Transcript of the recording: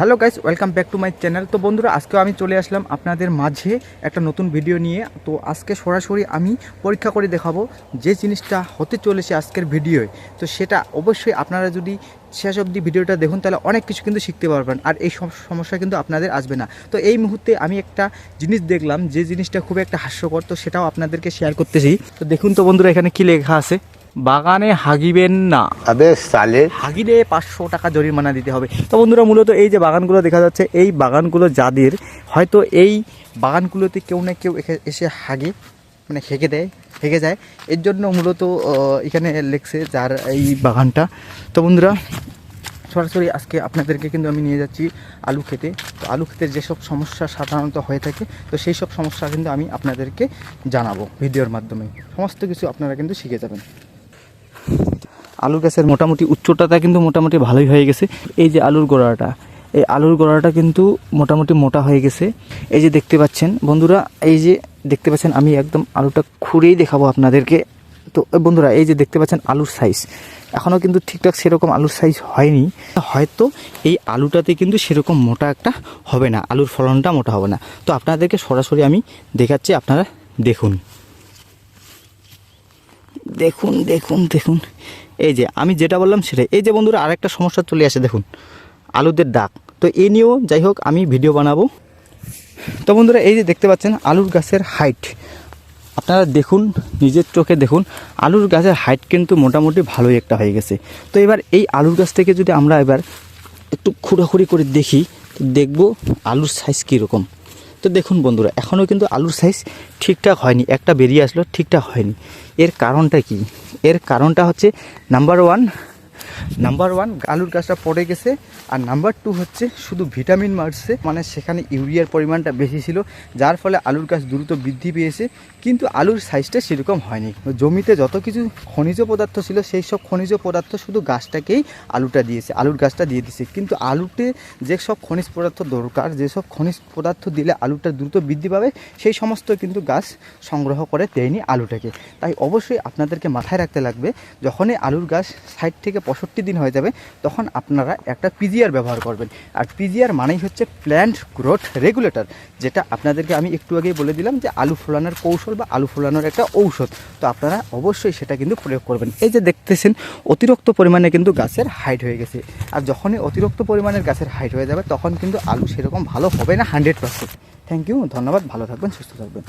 Hello guys, welcome back to my channel. তো বন্ধুরা, আজকেও আমি চলে আসলাম আপনাদের মাঝে একটা নতুন ভিডিও নিয়ে। তো আজকে সরাসরি আমি পরীক্ষা করে দেখাবো যে জিনিসটা হতে চলেছে আজকের ভিডিওয়। তো সেটা অবশ্যই আপনারা যদি শেষ অবধি ভিডিওটা দেখুন, তাহলে অনেক কিছু কিন্তু শিখতে পারবেন। আর এই সমস্যা কিন্তু আপনাদের আসবে না। তো এই মুহূর্তে আমি একটা জিনিস দেখলাম যে জিনিসটা খুব একটা হাস্যকর, তো সেটাও আপনাদেরকে শেয়ার করতেছি। তো দেখুন তো বন্ধুরা, এখানে কী লেখা আছে? বাগানে হাগিবেন না। সালে। হাগিলে পাঁচশো টাকা জরিমানা দিতে হবে। তো বন্ধুরা মূলত এই যে বাগানগুলো দেখা যাচ্ছে এই বাগানগুলো যাদের হয়তো এই বাগানগুলোতে কেউ না কেউ এসে হাগে মানে হেঁকে দেয় হেঁকে যায়। এর জন্য মূলত এখানে লেখছে যার এই বাগানটা। তো বন্ধুরা সরাসরি আজকে আপনাদেরকে কিন্তু আমি নিয়ে যাচ্ছি আলু খেতে। তো আলু খেতে যেসব সমস্যা সাধারণত হয়ে থাকে তো সেই সব সমস্যা কিন্তু আমি আপনাদেরকে জানাব ভিডিওর মাধ্যমে। সমস্ত কিছু আপনারা কিন্তু শিখে যাবেন। আলু গাছের মোটামুটি উচ্চতাটা কিন্তু মোটামুটি ভালোই হয়ে গেছে। এই যে আলুর গোড়াটা, এই আলুর গোড়াটা কিন্তু মোটামুটি মোটা হয়ে গেছে। এই যে দেখতে পাচ্ছেন বন্ধুরা, এই যে দেখতে পাচ্ছেন আমি একদম আলুটা খুঁড়েই দেখাবো আপনাদেরকে। তো বন্ধুরা, এই যে দেখতে পাচ্ছেন আলুর সাইজ এখনও কিন্তু ঠিকঠাক সেরকম আলুর সাইজ হয়নি। হয়তো এই আলুটাতে কিন্তু সেরকম মোটা একটা হবে না, আলুর ফলনটা মোটা হবে না। তো আপনাদেরকে সরাসরি আমি দেখাচ্ছি, আপনারা দেখুন। দেখুন দেখুন দেখুন। এই যে, আমি যেটা বললাম সেটাই। এই যে বন্ধুরা, আরেকটা সমস্যা চলে আসে, দেখুন। আলুদের ডাক। তো এই নিয়েও যাই হোক, আমি ভিডিও বানাবো। তো বন্ধুরা, এই যে দেখতে পাচ্ছেন, আলুর গাছের হাইট আপনারা দেখুন, নিজের চোখে দেখুন, আলুর গাছের হাইট কিন্তু মোটামুটি ভালোই একটা হয়ে গেছে। তো এবার এই আলুর গাছ থেকে যদি আমরা এবার একটু খুঁড়াখুড়ি করে দেখি দেখব আলুর সাইজ কীরকম। তো দেখুন বন্ধুরা, এখনও কিন্তু আলুর সাইজ ঠিকঠাক হয়নি, একটা বেরিয়ে আসলো ঠিকঠাক হয়নি। এর কারণটা কি? এর কারণটা হচ্ছে নাম্বার ওয়ান নাম্বার ওয়ান আলুর গাছটা পড়ে গেছে। আর নাম্বার টু হচ্ছে শুধু ভিটামিন মারছে মানে সেখানে ইউরিয়ার পরিমাণটা বেশি ছিল, যার ফলে আলুর গাছ দ্রুত বৃদ্ধি পেয়েছে, কিন্তু আলুর সাইজটা সেরকম হয়নি। জমিতে যত কিছু খনিজ পদার্থ ছিল, সেই সব খনিজ পদার্থ শুধু গাছটাকেই আলুটা দিয়েছে, আলুর গাছটা দিয়ে দিয়েছে কিন্তু আলুতে যেসব খনিজ পদার্থ দরকার যেসব খনিজ পদার্থ দিলে আলুটা দ্রুত বৃদ্ধি পাবে, সেই সমস্ত কিন্তু গাছ সংগ্রহ করে দেয়নি আলুটাকে। তাই অবশ্যই আপনাদেরকে মাথায় রাখতে লাগবে, যখনই আলুর গাছ ষাট থেকে পঁয়ষট্টি দিন হয়ে যাবে, তখন আপনারা একটা পিজিআর ব্যবহার করবেন। আর পিজিআর মানেই হচ্ছে প্ল্যান্ট গ্রোথ রেগুলেটর যেটা আপনাদেরকে আমি একটু আগেই বলে দিলাম যে আলু ফোলানোর কৌশল বা আলু ফোলানোর একটা ঔষধ। তো আপনারা অবশ্যই সেটা কিন্তু প্রয়োগ করবেন। এই যে দেখতেছেন, অতিরিক্ত পরিমাণে কিন্তু গাছের হাইট হয়ে গেছে। আর যখনই অতিরিক্ত পরিমাণের গাছের হাইট হয়ে যাবে, তখন কিন্তু আলু সেরকম ভালো হবে না হান্ড্রেড পার্সেন্ট থ্যাংক ইউ ধন্যবাদ, ভালো থাকবেন, সুস্থ থাকবেন।